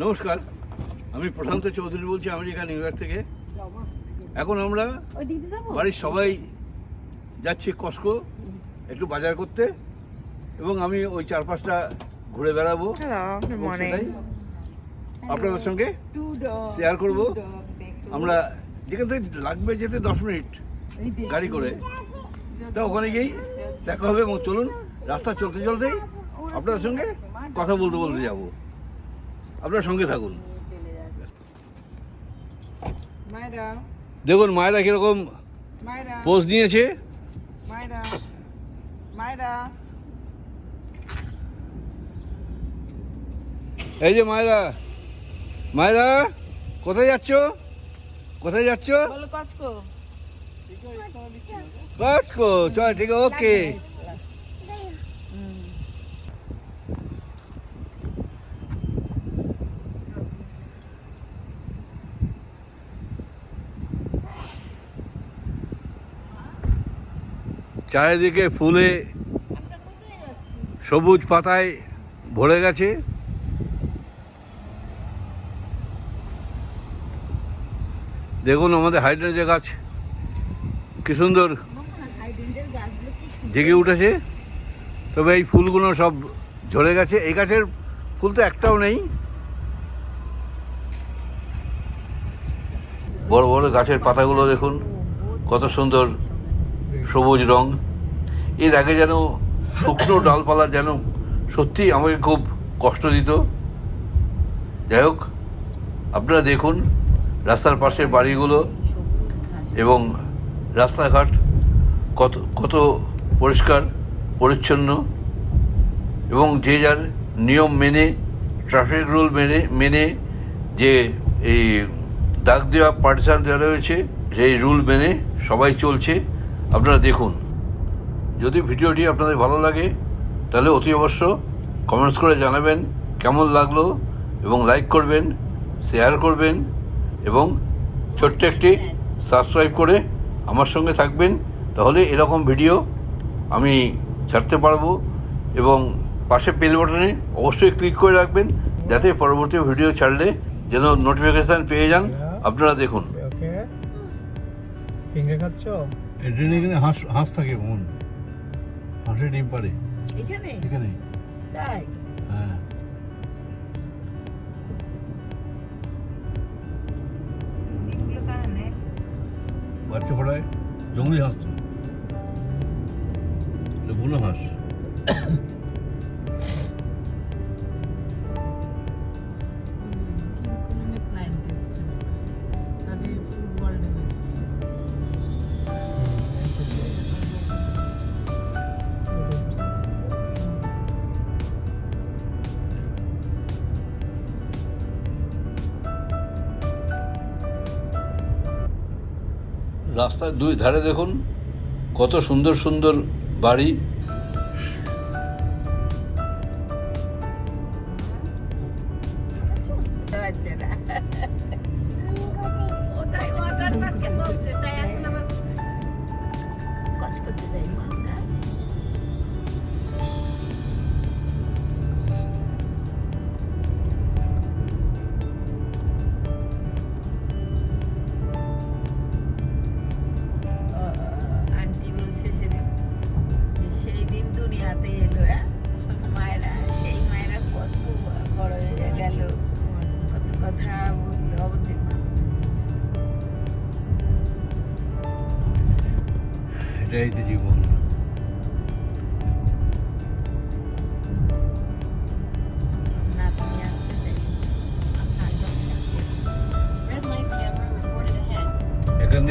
নমস্কার আমি প্রশান্ত চৌধুরী বলছি আমেরিকা নিউ ইয়র্ক থেকে। এখন আমরা বাড়ির সবাই যাচ্ছি কস্কো একটু বাজার করতে এবং আমি ওই চার পাঁচটা ঘুরে বেড়াবো। এবং আপনাদের সঙ্গে শেয়ার করব। আমরা যেখান থেকে লাগবে যেতে দশ মিনিট গাড়ি করে। তা ওখানে গিয়েই দেখা হবে এবং চলুন রাস্তা চলতে চলতেই আপনাদের সঙ্গে কথা বলতে বলতে যাব। আপনার সঙ্গে থাকুন। দেখুন মায়েরা কীরকম পোজ নিয়েছে. এই যে মায়েরা। মায়েরা কোথায় যাচ্ছ? কোথায় যাচ্ছ? কচকো। কচকো চল ঠিক আছে ওকে। চারিদিকে ফুলে সবুজ পাতায় ভরে গেছে। দেখুন আমাদের হাইড্রেঞ্জের গাছ কি সুন্দর জেগে উঠেছে। তবে এই ফুলগুলো সব ঝরে গেছে। এই গাছের ফুল তো একটাও নেই। বড় বড় গাছের পাতাগুলো দেখুন, কত সুন্দর সবুজ রং। এর আগে যেন শুকনো ডালপালা যেন সত্যি আমাকে খুব কষ্ট দিত। যাই হোক, আপনারা দেখুন রাস্তার পাশের বাড়িগুলো এবং রাস্তাঘাট কত কত পরিষ্কার, পরিচ্ছন্ন এবং যে যার নিয়ম মেনে ট্রাফিক রুল মেনে মেনে যে এই দাগ দেওয়া পার্টিশান দেওয়া রয়েছে, সেই রুল মেনে সবাই চলছে। আপনারা দেখুন। যদি ভিডিওটি আপনাদের ভালো লাগে, তাহলে অতি অবশ্য কমেন্টস করে জানাবেন কেমন লাগল এবং লাইক করবেন শেয়ার করবেন এবং ছোট্ট একটি সাবস্ক্রাইব করে আমার সঙ্গে থাকবেন। তাহলে এরকম ভিডিও আমি ছাড়তে পারব এবং পাশে পেল বাটনে অবশ্যই ক্লিক করে রাখবেন যাতে পরবর্তী ভিডিও ছাড়লে যেন নোটিফিকেশান পেয়ে যান। আপনারা দেখুন। ওকে এখানে হাঁস হাঁস থাকে মন হাঁসের ডিম পারে এখানে? এখানে। তাই? হ্যাঁ। বাচ্চা ফোটায় জঙ্গলি হাঁস তো। বুনো হাঁস। রাস্তার দুই ধারে দেখুন কত সুন্দর সুন্দর বাড়ি।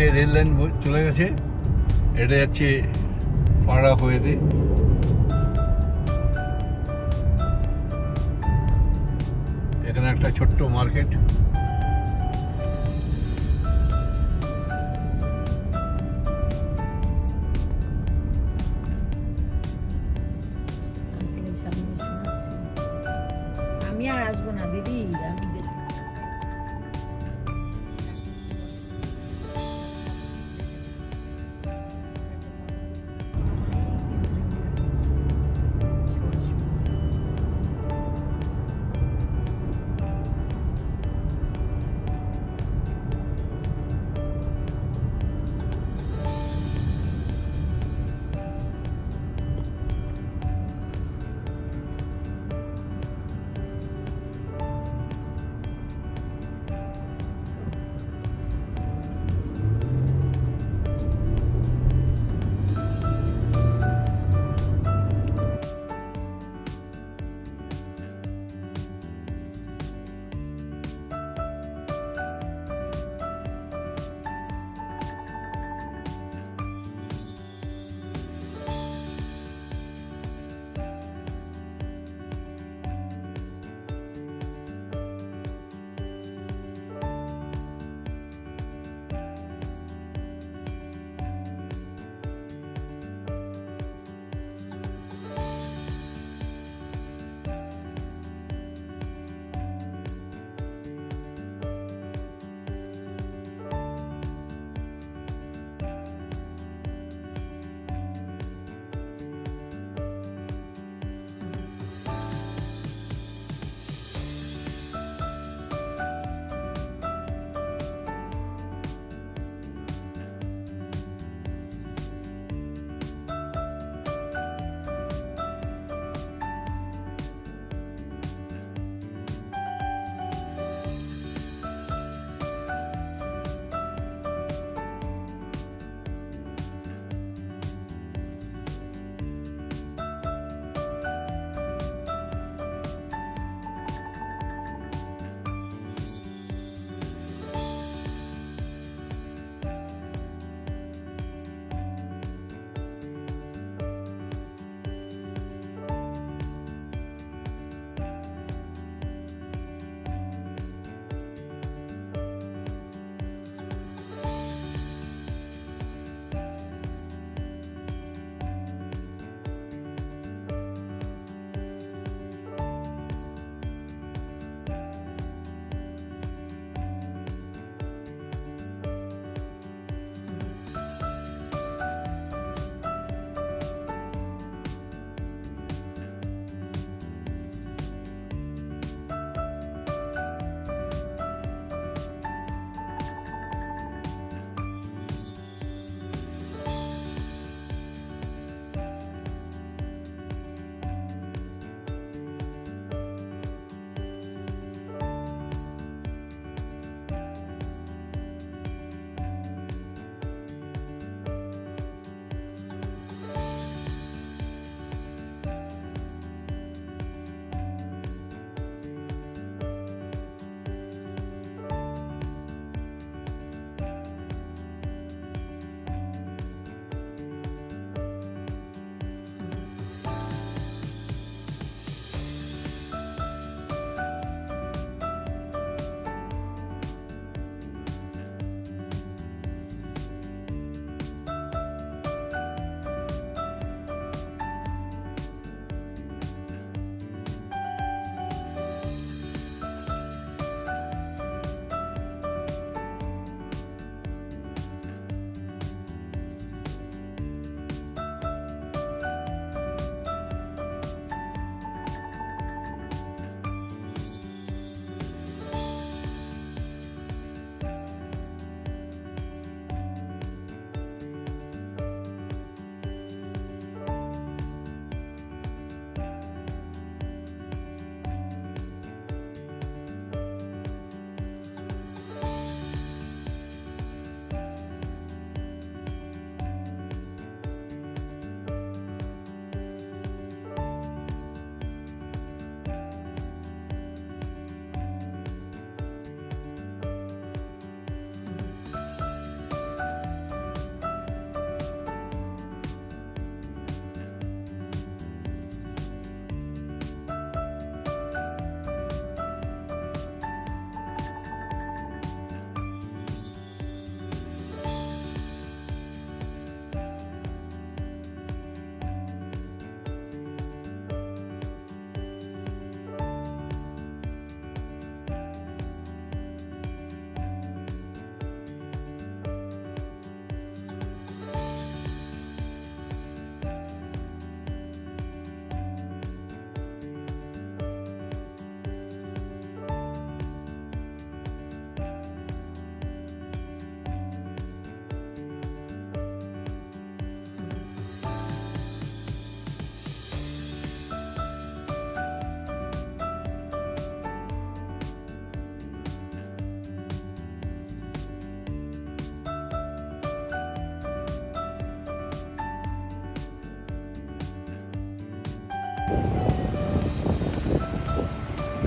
দিয়ে রেল লাইন চলে গেছে এটা যাচ্ছে পাড়া হয়েতে এখানে একটা ছোট্ট মার্কেট।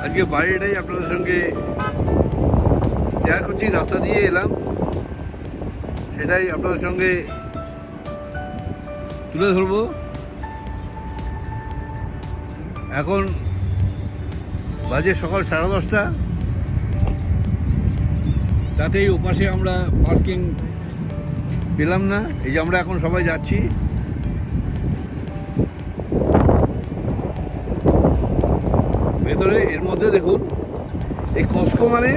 আজকে বাড়িটাই আপনাদের সঙ্গে শেয়ার করছি। রাস্তা দিয়ে এলাম। সেটাই আপনাদের সঙ্গে তুলে ধরবো। এখন বাজে সকাল সাড়ে দশটা। তাতেই ওপাশে আমরা পার্কিং পেলাম না। এই যে আমরা এখন সবাই যাচ্ছি। মধ্যে দেখুন, এই কস্কো মানে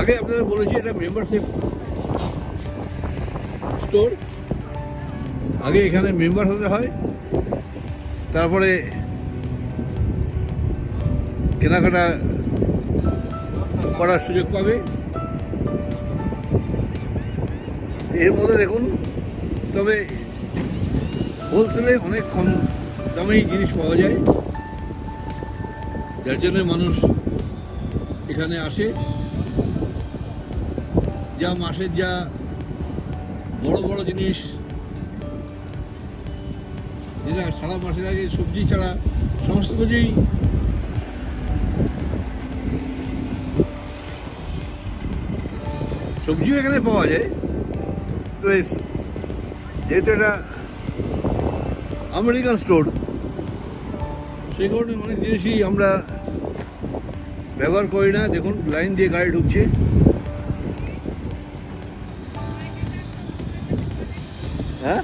আগে আপনাদের বলেছি এটা মেম্বারশিপ স্টোর আগে এখানে মেম্বার হতে হয়, তারপরে কেনাকাটা করার সুযোগ পাবে। এর মধ্যে দেখুন, তবে হোলসেলে অনেক কম দামেই জিনিস পাওয়া যায়। যার জন্য মানুষ এখানে আসে। যা মাসের যা বড় বড় জিনিস, যেটা সারা মাসের আগে সবজি ছাড়া সমস্ত কিছুই সবজিও এখানে পাওয়া যায়। যেহেতু এটা আমেরিকান স্টোর সেই কারণে অনেক জিনিসই আমরা ব্যবহার করি না। দেখুন লাইন দিয়ে গাড়ি ঢুকছে। হ্যাঁ?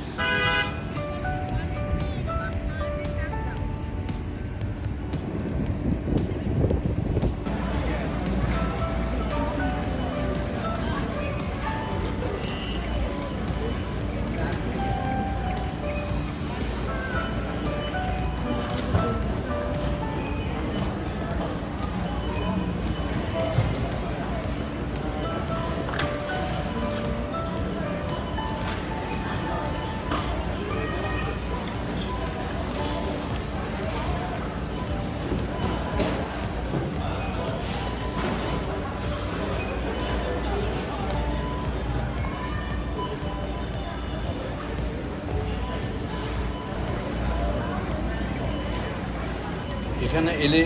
এখানে এলে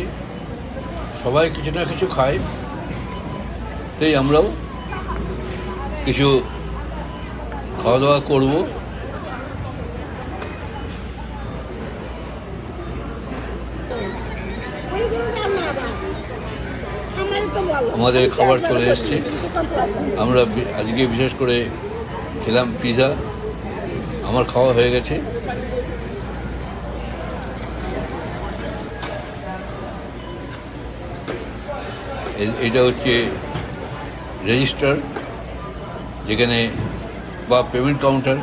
সবাই কিছু না কিছু খায়। তাই আমরাও কিছু খাওয়া দাওয়া করব। আমাদের খাবার চলে এসছে। আমরা আজকে বিশেষ করে খেলাম পিৎজা আমার খাওয়া হয়ে গেছে। এটা হচ্ছে রেজিস্টার যেখানে বা পেমেন্ট কাউন্টার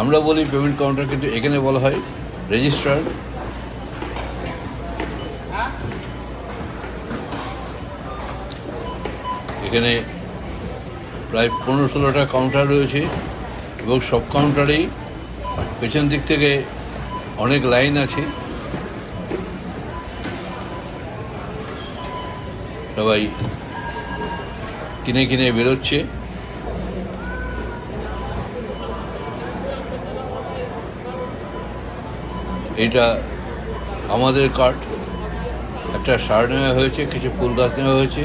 আমরা বলি পেমেন্ট কাউন্টার কিন্তু এখানে বলা হয় রেজিস্টার এখানে প্রায় পনেরো ষোলোটা কাউন্টার রয়েছে এবং সব কাউন্টারেই পেছন দিক থেকে অনেক লাইন আছে। সবাই কিনে কিনে বেরোচ্ছে। এটা আমাদের কাঠ। একটা সার নেওয়া হয়েছে, কিছু ফুল গাছ নেওয়া হয়েছে,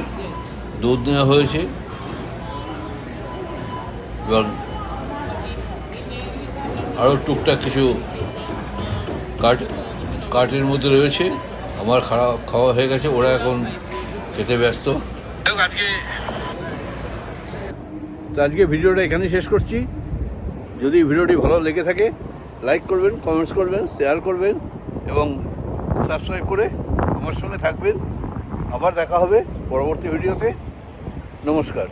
দুধ নেওয়া হয়েছে। এবং আরও টুকটাক কিছু কাঠ, কাঠের মধ্যে রয়েছে। আমার খাওয়া খাওয়া হয়ে গেছে, ওরা এখন খেতে ব্যস্ত। আজকে তো আজকে ভিডিওটা এখানেই শেষ করছি। যদি ভিডিওটি ভালো লেগে থাকে লাইক করবেন কমেন্টস করবেন শেয়ার করবেন এবং সাবস্ক্রাইব করে আমার সঙ্গে থাকবেন। আবার দেখা হবে পরবর্তী ভিডিওতে। নমস্কার।